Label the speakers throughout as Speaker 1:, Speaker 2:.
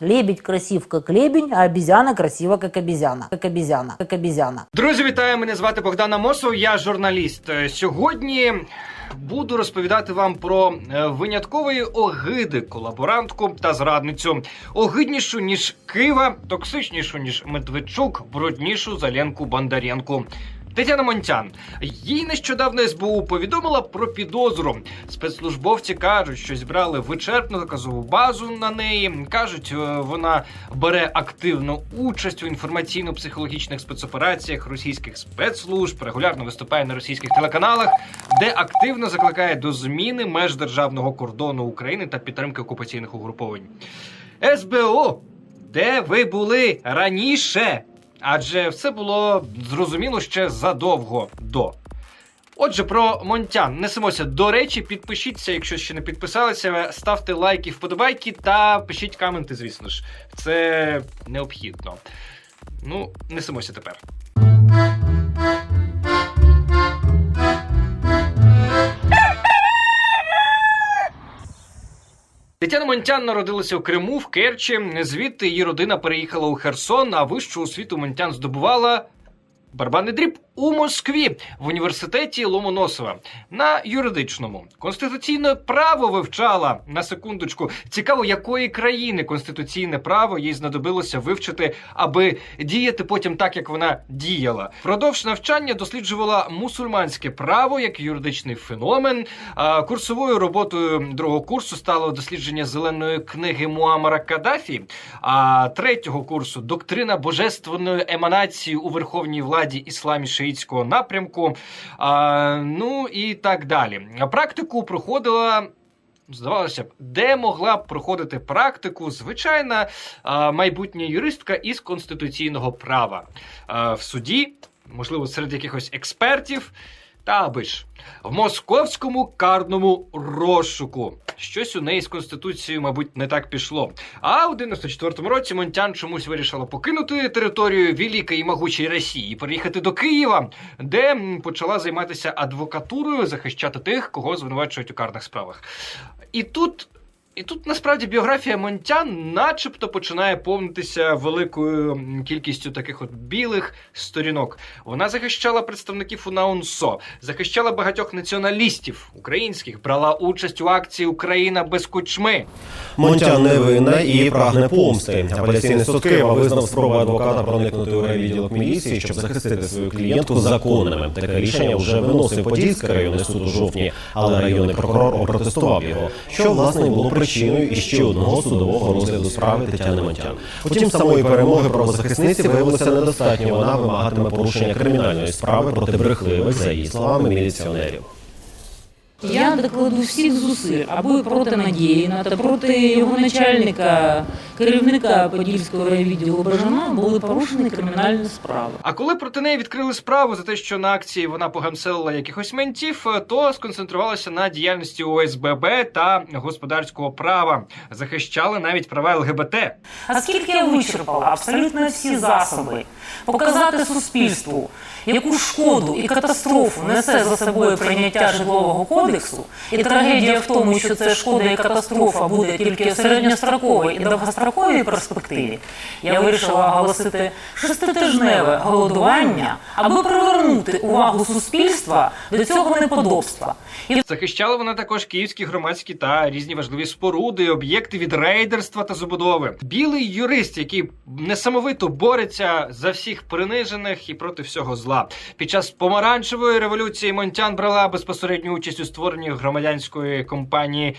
Speaker 1: Лебедь красив, как лебень, а обезьяна красива, как обезьяна. Как обезьяна. Как обезьяна.
Speaker 2: Друзі, вітаю! Мене звати Богдан Амосов, я журналіст. Е, Сьогодні буду розповідати вам про е, виняткової огиди колаборантку та зрадницю. Огиднішу ніж Кива, токсичнішу ніж Медведчук, бруднішу за Ленку Бондаренку. Тетяна Монтян. Їй нещодавно СБУ повідомила про підозру. Спецслужбовці кажуть, що зібрали вичерпну доказову базу на неї. кажуть, е, вона бере активну участь у інформаційно-психологічних спецопераціях російських спецслужб, регулярно виступає на російських телеканалах, де активно закликає до зміни меж державного кордону України та підтримки окупаційних угруповань. СБУ, де ви були раніше? Адже все було зрозуміло ще задовго до. Отже, про Монтян несемося. До речі, підпишіться, якщо ще не підписалися, ставте лайки, вподобайки та пишіть коменти, звісно ж. Це необхідно. Ну, несемося тепер. Тетяна Монтян народилася в Криму в Керчі. Звідти її родина переїхала у Херсон, а вищу освіту Монтян здобувала барабанний дріб у Москві в університеті Ломоносова на юридичному. Конституційне право вивчала на секундочку. Цікаво, якої країни конституційне право їй знадобилося вивчити, аби діяти потім так, як вона діяла. Впродовж навчання досліджувала мусульманське право як юридичний феномен. Курсовою роботою другого курсу стало дослідження зеленої книги Муамара Каддафі, а третього курсу доктрина божественної еманації у верховній владі ісламі шиїтського напрямку. А, ну і так далі. Практику проходила. Здавалося б, де могла б проходити практику звичайна майбутня юристка із конституційного права в суді, можливо, серед якихось експертів, та аби ж в московському карному розшуку. Щось у неї з конституцією, мабуть, не так пішло. А у 94-му році Монтян чомусь вирішила покинути територію великої і могучої Росії і переїхати до Києва, де почала займатися адвокатурою, захищати тих, кого звинувачують у карних справах. І тут. І тут насправді біографія Монтян, начебто, починає повнитися великою кількістю таких от білих сторінок. Вона захищала представників УНАУНСО, захищала багатьох націоналістів українських, брала участь у акції Україна без кучми.
Speaker 3: Монтян невинна і прагне помсти. Апеляційний суд Києва визнав спробу адвоката проникнути у райвідділок міліції, щоб захистити свою клієнтку законними. Таке рішення вже виносив Подільський районний суд у жовтні, але районний прокурор опротестував його, що власне було причиною іще одного судового розгляду справи Тетяни Монтян. Утім, самої перемоги правозахисниці виявилося недостатньо. Вона вимагатиме порушення кримінальної справи проти брехливих, за її словами, міліціонерів.
Speaker 4: Я докладу всіх зусиль, аби проти Надєїна та проти його начальника, керівника Подільського райвідділу Бажана були порушені кримінальні справи.
Speaker 2: А коли проти неї відкрили справу за те, що на акції вона погамселила якихось ментів, то сконцентрувалася на діяльності ОСББ та господарського права, захищали навіть права ЛГБТ.
Speaker 4: Оскільки я вичерпала абсолютно всі засоби показати суспільству, яку шкоду і катастрофу несе за собою прийняття житлового кодексу, і трагедія в тому, що це шкода і катастрофа буде тільки в середньостроковій і довгостроковій перспективі, я вирішила оголосити шеститижневе голодування, аби привернути увагу суспільства до цього неподобства. І
Speaker 2: Захищала вона також київські громадські та різні важливі споруди, об'єкти від рейдерства та забудови. Білий юрист, який несамовито бореться за всіх принижених і проти всього зла. Під час помаранчевої революції Монтян брала безпосередню участь у створенні громадянської компанії.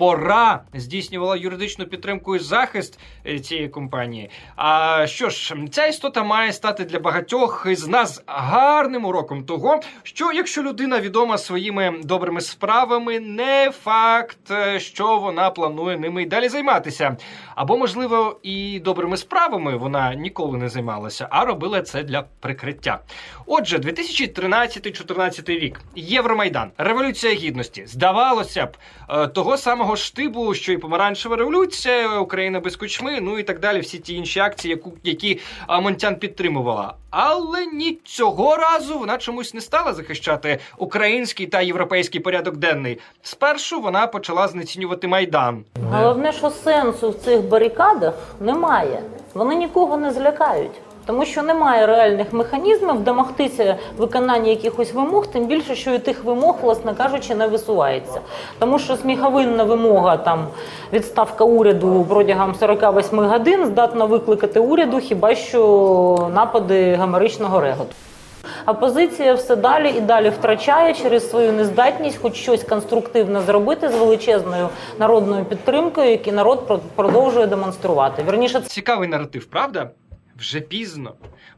Speaker 2: Пора здійснювала юридичну підтримку і захист е, цієї компанії. А що ж, ця істота має стати для багатьох із нас гарним уроком того, що якщо людина відома своїми добрими справами, не факт, е, що вона планує ними й далі займатися. Або, можливо, і добрими справами вона ніколи не займалася, а робила це для прикриття. Отже, 2013-2014 рік, Євромайдан, Революція Гідності. Здавалося б, е, того самого самого штибу, що і помаранчева революція, Україна без кучми, ну і так далі. Всі ті інші акції, яку, які Монтян підтримувала. Але ні цього разу вона чомусь не стала захищати український та європейський порядок денний. Спершу вона почала знецінювати майдан.
Speaker 1: Головне, що сенсу в цих барикадах немає. Вони нікого не злякають. Тому що немає реальних механізмів домогтися виконання якихось вимог, тим більше, що і тих вимог, власне кажучи, не висувається. Тому що сміховинна вимога там відставка уряду протягом 48 годин здатна викликати уряду хіба що напади гамеричного реготу. Опозиція все далі і далі втрачає через свою нездатність хоч щось конструктивне зробити з величезною народною підтримкою, яку народ про- продовжує демонструвати. Вірніше,
Speaker 2: Цікавий наратив, правда? Вже пізно,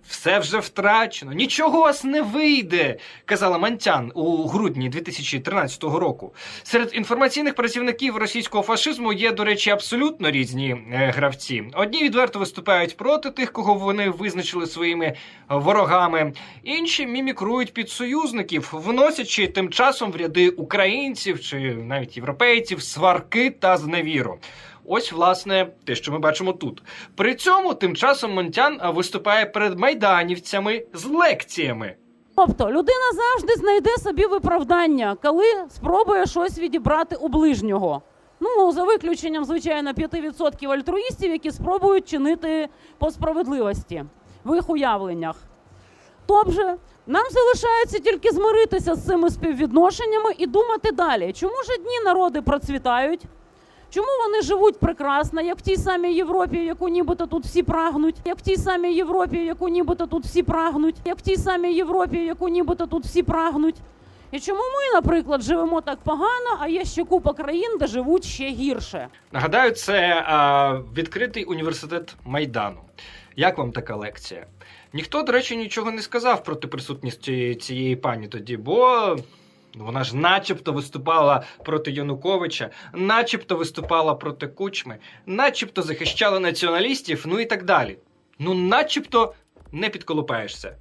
Speaker 2: все вже втрачено, нічого вас не вийде, казала Мантян у грудні 2013 року. Серед інформаційних працівників російського фашизму є, до речі, абсолютно різні е, гравці. Одні відверто виступають проти тих, кого вони визначили своїми ворогами, інші мімікрують під союзників, вносячи тим часом в ряди українців чи навіть європейців сварки та зневіру. Ось, власне, те, що ми бачимо тут. При цьому тим часом Монтян виступає перед майданівцями з лекціями.
Speaker 5: Тобто людина завжди знайде собі виправдання, коли спробує щось відібрати у ближнього. Ну, за виключенням, звичайно, 5% альтруїстів, які спробують чинити по справедливості в їх уявленнях. Тобто, нам залишається тільки змиритися з цими співвідношеннями і думати далі, чому ж одні народи процвітають, Чому вони живуть прекрасно, як в тій самій Європі, яку нібито тут всі прагнуть, як в тій самій Європі, яку нібито тут всі прагнуть, як в тій самій Європі, яку нібито тут всі прагнуть. І чому ми, наприклад, живемо так погано, а є ще купа країн, де живуть ще гірше?
Speaker 2: Нагадаю, це а, відкритий університет Майдану. Як вам така лекція? Ніхто, до речі, нічого не сказав проти присутності цієї пані тоді, бо вона ж начебто виступала проти Януковича, начебто виступала проти Кучми, начебто захищала націоналістів, ну і так далі. Ну, начебто не підколупаєшся.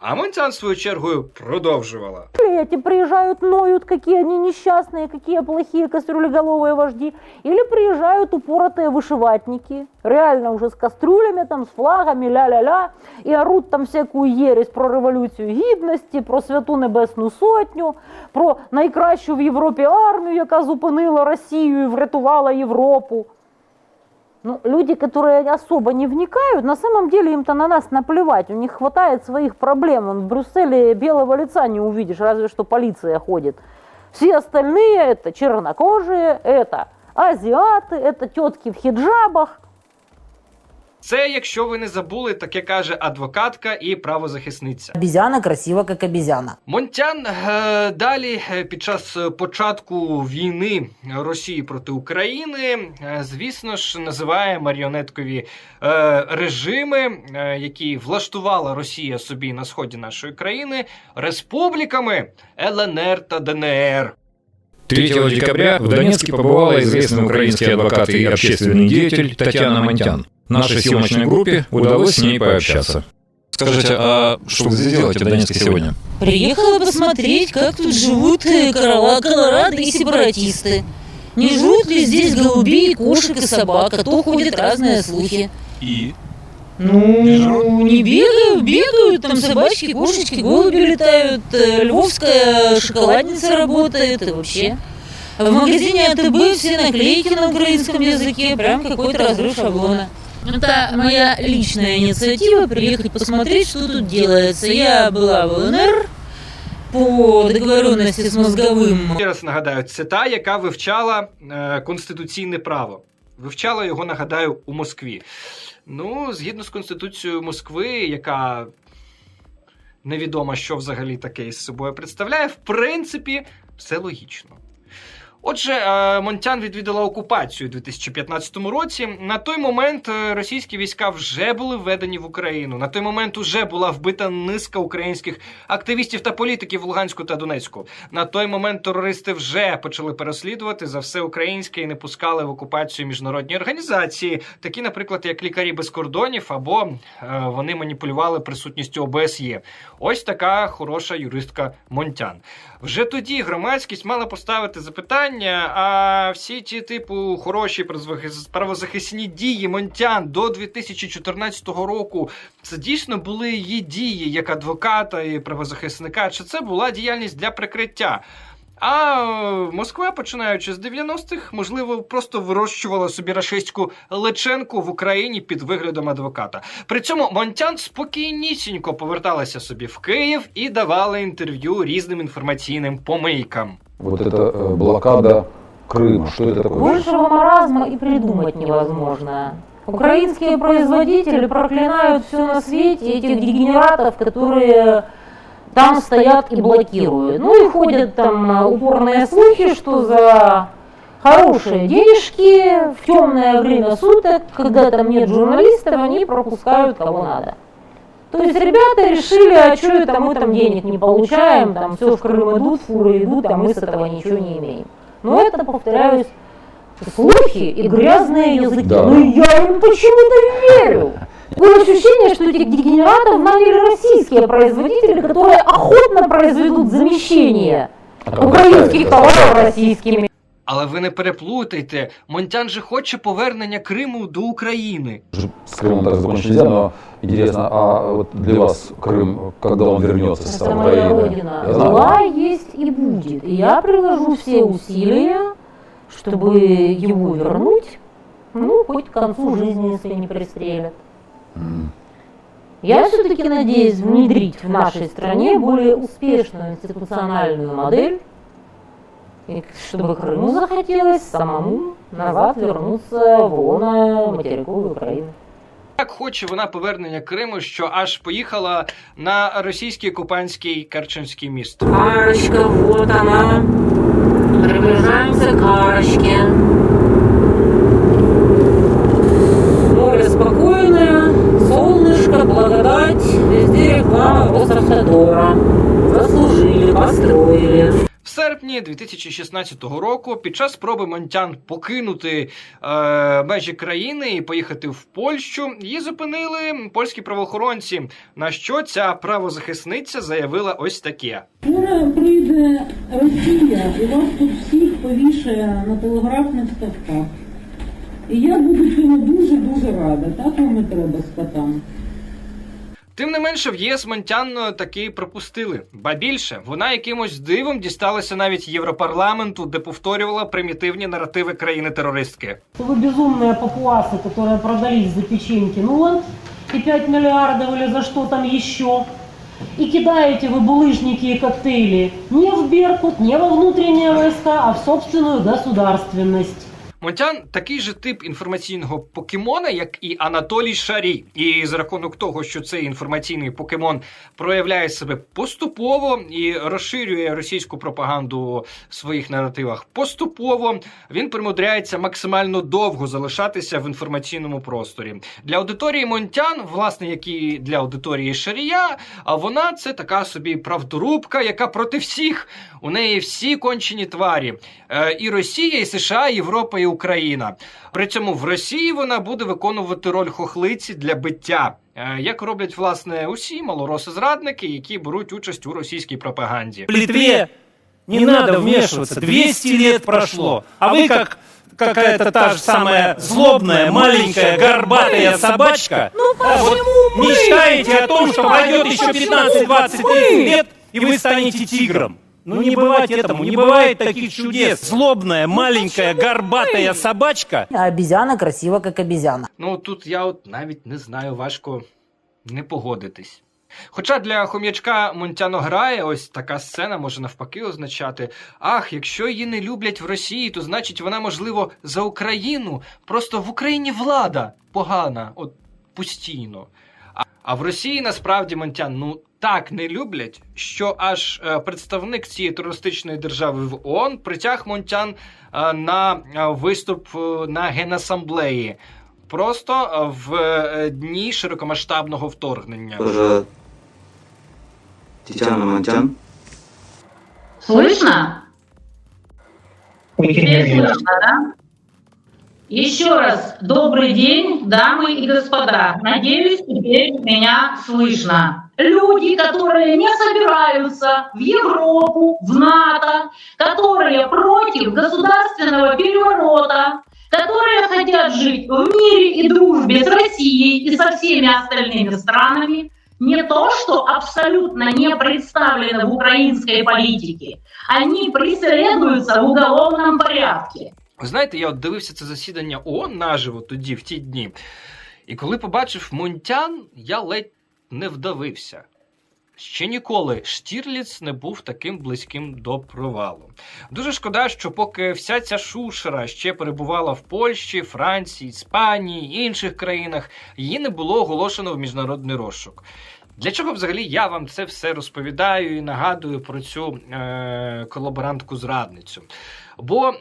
Speaker 2: А Монтян, в свою чергою, продовжувала.
Speaker 1: эти приезжают, ноют, какие они несчастные, какие плохие кастрюлеголовые вожди. Или приезжают упоротые вышиватники, реально уже с кастрюлями, там, с флагами, ля-ля-ля, и орут там всякую ересь про революцію гідності, про святу небесну сотню, про найкращу в Європі армію, яка зупинила Росію і врятувала Європу. Ну, люди, которые особо не вникают, на самом деле им-то на нас наплевать. У них хватает своих проблем. Вон В Брюсселе белого лица не увидишь, разве что полиция ходит. Все остальные это чернокожие, это азиаты, это тетки в хиджабах.
Speaker 2: Це, якщо ви не забули, таке каже адвокатка і правозахисниця.
Speaker 1: Обезьяна красива, как обезьяна.
Speaker 2: Монтян е, далі е, під час е, початку війни Росії проти України, е, звісно ж, називає маріонеткові е, режими, е, які влаштувала Росія собі на сході нашої країни, республіками ЛНР та ДНР.
Speaker 6: 3 декабря в Донецке побывала известный украинский адвокат и общественный деятель Татьяна Монтян. Нашей съемочной группе удалось с ней пообщаться. Скажите, а что вы здесь делаете в Донецке сегодня?
Speaker 7: Приехала посмотреть, как тут живут э, корола Колорадо и сепаратисты. Не живут ли здесь голубей, кошек и собак, а то ходят разные слухи.
Speaker 6: И?
Speaker 7: Ну, не бегают, бегают, там собачки, кошечки, голуби летают, э, львовская шоколадница работает и вообще. В магазине АТБ все наклейки на украинском языке, прям какой-то разрыв шаблона. Это моя личная инициатива приехать посмотреть, что тут делается. Я была в ЛНР по договоренности с мозговым
Speaker 2: Ще раз нагадаю, це та, яка вивчала е, конституційне право. Вивчала його, нагадаю, у Москві. Ну, згідно з Конституцією Москви, яка невідомо, що взагалі таке із собою представляє, в принципі, все логічно. Отже, е, Монтян відвідала окупацію у 2015 році. На той момент е, російські війська вже були введені в Україну. На той момент уже була вбита низка українських активістів та політиків в Луганську та Донецьку. На той момент терористи вже почали переслідувати за все українське і не пускали в окупацію міжнародні організації, такі, наприклад, як лікарі без кордонів, або е, вони маніпулювали присутністю ОБСЄ. Ось така хороша юристка Монтян. Вже тоді громадськість мала поставити запитання, питання: а всі ті, типу, хороші правозахисні дії Монтян до 2014 року, це дійсно були її дії як адвоката і правозахисника, чи це була діяльність для прикриття? А е, Москва, починаючи з 90-х, можливо, просто вирощувала собі рашистську личенку в Україні під виглядом адвоката. При цьому Монтян спокійнісінько поверталася собі в Київ і давала інтерв'ю різним інформаційним помийкам.
Speaker 8: Вот эта э, блокада Крыма, что это такое?
Speaker 1: Большего маразма и придумать невозможно. Украинские производители проклинают все на свете этих дегенератов, которые там стоят и блокируют. Ну и ходят там э, упорные слухи, что за хорошие денежки в темное время суток, когда там нет журналистов, они пропускают кого надо. То есть ребята решили, а что это мы там денег не получаем, там все в Крым идут, фуры идут, а мы с этого ничего не имеем. Но это, повторяюсь, слухи и грязные языки.
Speaker 8: Да.
Speaker 1: Ну я им почему-то верю. Было ощущение, что этих дегенератов наняли российские производители, которые охотно произведут замещение
Speaker 8: А как
Speaker 1: украинских
Speaker 8: это
Speaker 1: товаров
Speaker 8: ставится?
Speaker 1: российскими.
Speaker 2: Але ви не переплутайте, Монтян же хоче повернення Криму до України.
Speaker 8: Ж- С Крымом так закончить нельзя, но интересно, а вот для вас Крым, когда он вернется в
Speaker 1: Это
Speaker 8: состав
Speaker 1: моя
Speaker 8: Украины?
Speaker 1: родина.
Speaker 8: Я знаю.
Speaker 1: Была, есть и будет. И я приложу все усилия, чтобы его вернуть, ну, хоть к концу жизни, если не пристрелят.
Speaker 8: М.
Speaker 1: Я все-таки надеюсь внедрить в нашей стране более успешную институциональную модель, и чтобы Крыму захотелось самому назад вернуться в лоно материковой Украины.
Speaker 2: Так хоче вона повернення Криму, що аж поїхала на російський окупантський Керченський міст.
Speaker 7: Арочка, вот она. Приближаемся к арочке. Благодать, везде реклама Росавтодора. Заслужили, построили.
Speaker 2: В серпні 2016 року, під час спроби Монтян покинути е, межі країни і поїхати в Польщу, її зупинили польські правоохоронці. На що ця правозахисниця заявила ось таке.
Speaker 9: Скоро прийде Росія і вас тут всіх повішає на телеграфних ставках. І я буду цьому дуже-дуже рада. Так вам і треба з котами.
Speaker 2: Тим не менше, в ЄС Монтян е, таки пропустили. Ба більше, вона якимось дивом дісталася навіть Європарламенту, де повторювала примітивні наративи країни-терористки.
Speaker 10: Вы безумные папуасы, которые продались за печеньки, ну вот, и 5 миллиардов или за что там еще. И кидаете вы булыжники и коктейли не в Беркут, не во внутренние войска, а в собственную государственность.
Speaker 2: Монтян такий же тип інформаційного покемона, як і Анатолій Шарій. І за рахунок того, що цей інформаційний покемон проявляє себе поступово і розширює російську пропаганду в своїх наративах поступово, він примудряється максимально довго залишатися в інформаційному просторі. Для аудиторії Монтян, власне, як і для аудиторії Шарія, а вона це така собі правдорубка, яка проти всіх. У неї всі кончені тварі. Е, і Росія, і США, і Європа, і Україна. При цьому в Росії вона буде виконувати роль хохлиці для биття. е, Як роблять власне усі малороси-зрадники, які беруть участь у російській пропаганді.
Speaker 11: В Литве не надо вмешиваться. 200 лет прошло. А вы как какая-то та же самая злобная, маленькая, горбатая собачка, а вот мечтаете о том, что пройдет еще 15, 20, лет, и вы станете тигром. Ну не бывать этому, не бывает таких чудес. Злобная, маленькая, горбатая собачка
Speaker 7: А обезьяна красива, как обезьяна.
Speaker 2: Ну тут я от навіть не знаю, важко не погодитись. Хоча для хом'ячка Монтяно грає, ось така сцена може навпаки означати: ах, якщо її не люблять в Росії, то значить вона, можливо, за Україну. Просто в Україні влада погана, от постійно. А, а в Росії насправді Монтян ну так не люблять, що аж е, представник цієї терористичної держави в ООН притяг Монтян е, на е, виступ е, на генасамблеї. Просто е, в е, дні широкомасштабного вторгнення.
Speaker 12: Тоже Тетяна Монтян.
Speaker 7: Слышно? Теперь слышно, да?
Speaker 9: Еще раз добрый день, дамы и господа. Надеюсь, теперь меня слышно. Люди, которые не собираются в Европу, в НАТО, которые против государственного переворота, которые хотят жить в мире и дружбе с Россией и со всеми остальными странами, не то, что абсолютно не представлены в украинской политике, они преследуются в уголовном порядке.
Speaker 2: Ви знаєте, я от дивився це засідання ООН наживо тоді, в ті дні. І коли побачив Монтян, я ледь не вдавився. Ще ніколи Штірліц не був таким близьким до провалу. Дуже шкода, що поки вся ця шушера ще перебувала в Польщі, Франції, Іспанії інших країнах, її не було оголошено в міжнародний розшук. Для чого взагалі я вам це все розповідаю і нагадую про цю е- колаборантку-зрадницю? Бо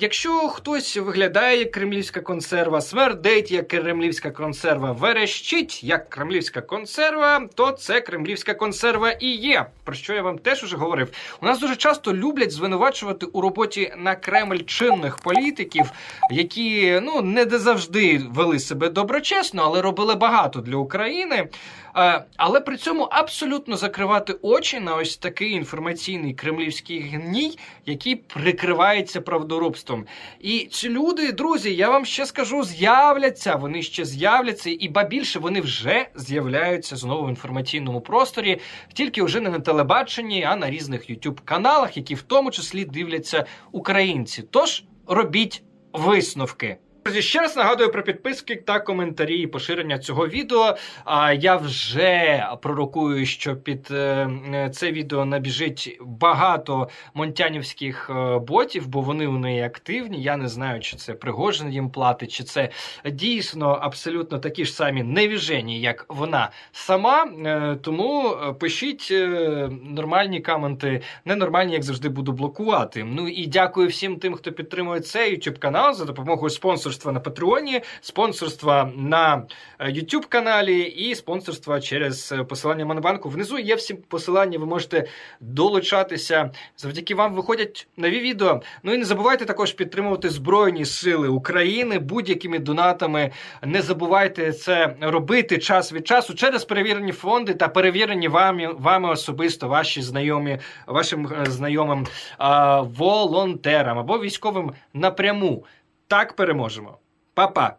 Speaker 2: якщо хтось виглядає як кремлівська консерва, смердить як кремлівська консерва, верещить як кремлівська консерва, то це кремлівська консерва і є. Про що я вам теж уже говорив. У нас дуже часто люблять звинувачувати у роботі на Кремль чинних політиків, які ну не завжди вели себе доброчесно, але робили багато для України. Е, Але при цьому абсолютно закривати очі на ось такий інформаційний кремлівський гній, який прикривається правдоробством. І ці люди, друзі, я вам ще скажу, з'являться. Вони ще з'являться, і ба більше вони вже з'являються знову в інформаційному просторі, тільки вже не на телебаченні, а на різних youtube каналах, які в тому числі дивляться українці. Тож робіть висновки. Друзі, ще раз нагадую про підписки та коментарі і поширення цього відео. А я вже пророкую, що під е, це відео набіжить багато монтянівських е, ботів, бо вони у неї активні. Я не знаю, чи це Пригожин їм платить, чи це дійсно абсолютно такі ж самі невіжені, як вона сама. Е, Тому е, пишіть е, нормальні коменти, ненормальні, як завжди, буду блокувати. Ну і дякую всім тим, хто підтримує цей YouTube канал за допомогою спонсорства на Патреоні, спонсорства на е, YouTube каналі і спонсорства через е, посилання Монобанку. Внизу є всі посилання. Ви можете долучатися. Завдяки вам виходять нові відео. Ну і не забувайте також підтримувати Збройні Сили України будь-якими донатами. Не забувайте це робити час від часу через перевірені фонди та перевірені вами, вами особисто ваші знайомі, вашим е, знайомим волонтерам або військовим напряму. Так переможемо. Па-па!